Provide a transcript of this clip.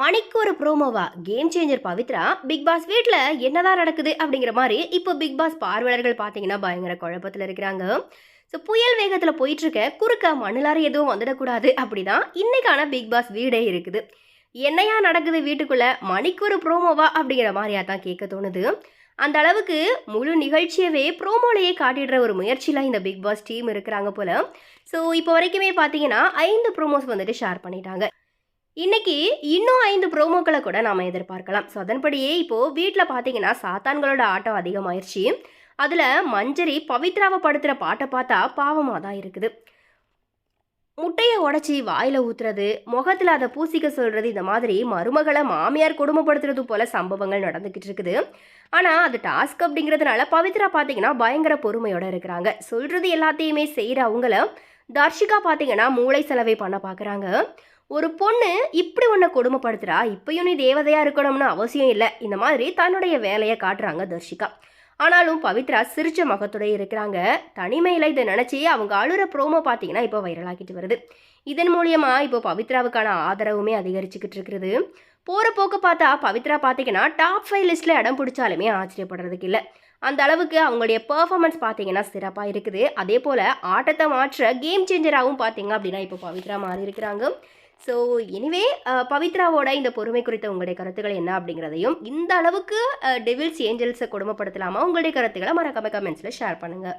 மணிக்கு ஒரு ப்ரோமோவா game changer Pavithra Bigg Boss வீட்டில் என்னதான் நடக்குது அப்படிங்கிற மாதிரி இப்போ பிக் பாஸ் பார்வையாளர்கள் பார்த்தீங்கன்னா பயங்கர குழப்பத்தில் இருக்கிறாங்க. ஸோ புயல் வேகத்தில் போயிட்டு இருக்க குறுக்க மண்ணிலார எதுவும் வந்துடக்கூடாது அப்படிதான் இன்னைக்கான பிக் பாஸ் வீடே இருக்குது. என்னையா நடக்குது வீட்டுக்குள்ள? மணிக்கு ஒரு ப்ரோமோவா அப்படிங்கிற மாதிரியா தான் கேட்க தோணுது. அந்த அளவுக்கு முழு நிகழ்ச்சியவே ப்ரோமோலையே காட்டிடுற ஒரு முயற்சியில் இந்த பிக் பாஸ் டீம் இருக்கிறாங்க போல. ஸோ இப்போ வரைக்குமே பார்த்தீங்கன்னா ஐந்து ப்ரோமோஸ் வந்துட்டு ஷேர் பண்ணிட்டாங்க. இன்னைக்கு இன்னும் ஐந்து ப்ரோமோக்களை கூட நாம எதிர்பார்க்கலாம். ஸோ அதன்படியே இப்போ வீட்டில் பார்த்தீங்கன்னா சாத்தான்களோட ஆட்டம் அதிகமாயிருச்சு. அதில் மஞ்சரி பவித்ராவை படுத்துகிற பாட்டை பார்த்தா பாவமாக தான் இருக்குது. முட்டையை உடச்சி வாயில் ஊற்றுறது முகத்தில் அதை பூசிக்க சொல்கிறது இந்த மாதிரி மருமகளை மாமியார் கொடுமைப்படுத்துறது போல சம்பவங்கள் நடந்துக்கிட்டு இருக்குது. ஆனால் அது டாஸ்க் அப்படிங்கிறதுனால பவித்ரா பார்த்தீங்கன்னா பயங்கர பொறுமையோடு இருக்கிறாங்க. சொல்கிறது எல்லாத்தையுமே செய்கிற அவங்கள தர்ஷிகா பார்த்தீங்கன்னா மூளை செலவை பண்ண பார்க்குறாங்க ஒரு பொண்ணு இப்படி உன்னை கொடுமைப்படுத்துறா இப்பயும் நீ தேவதையாக இருக்கணும்னு அவசியம் இல்லை. இந்த மாதிரி தன்னுடைய வேலையை காட்டுறாங்க தர்ஷிகா. ஆனாலும் பவித்ரா சிரிச்ச முகத்துடைய இருக்கிறாங்க. தனிமையில் இதை நினச்சி அவங்க அழுற ப்ரோமோ பார்த்தீங்கன்னா இப்போ வைரலாகிட்டு வருது. இதன் மூலியமாக இப்போ பவித்ராவுக்கான ஆதரவுமே அதிகரிச்சுக்கிட்டு இருக்கிறது போகிற போக்கு பார்த்தா பவித்ரா பார்த்தீங்கன்னா டாப் ஃபைவ் லிஸ்ட்டில் இடம் பிடிச்சாலுமே ஆச்சரியப்படுறதுக்கு இல்லை. அந்த அளவுக்கு அவங்களுடைய பெர்ஃபார்மன்ஸ் பார்த்தீங்கன்னா சிறப்பாக இருக்குது. அதே போல் ஆட்டத்தை மாற்ற கேம் சேஞ்சராகவும் பார்த்தீங்க அப்படின்னா இப்போ பவித்ரா மாறி இருக்கிறாங்க. ஸோ எனிவே uh, பவித்ராவோட இந்த பொறுமை குறித்த உங்களுடைய கருத்துக்கள் என்ன அப்படிங்கிறதையும் இந்த அளவுக்கு uh, டெவில்ஸ் ஏஞ்சல்ஸை கொடுமைப்படுத்தலாமா? உங்களுடைய கருத்துக்களை மறக்காம கமெண்ட்ஸில் ஷேர் பண்ணுங்கள்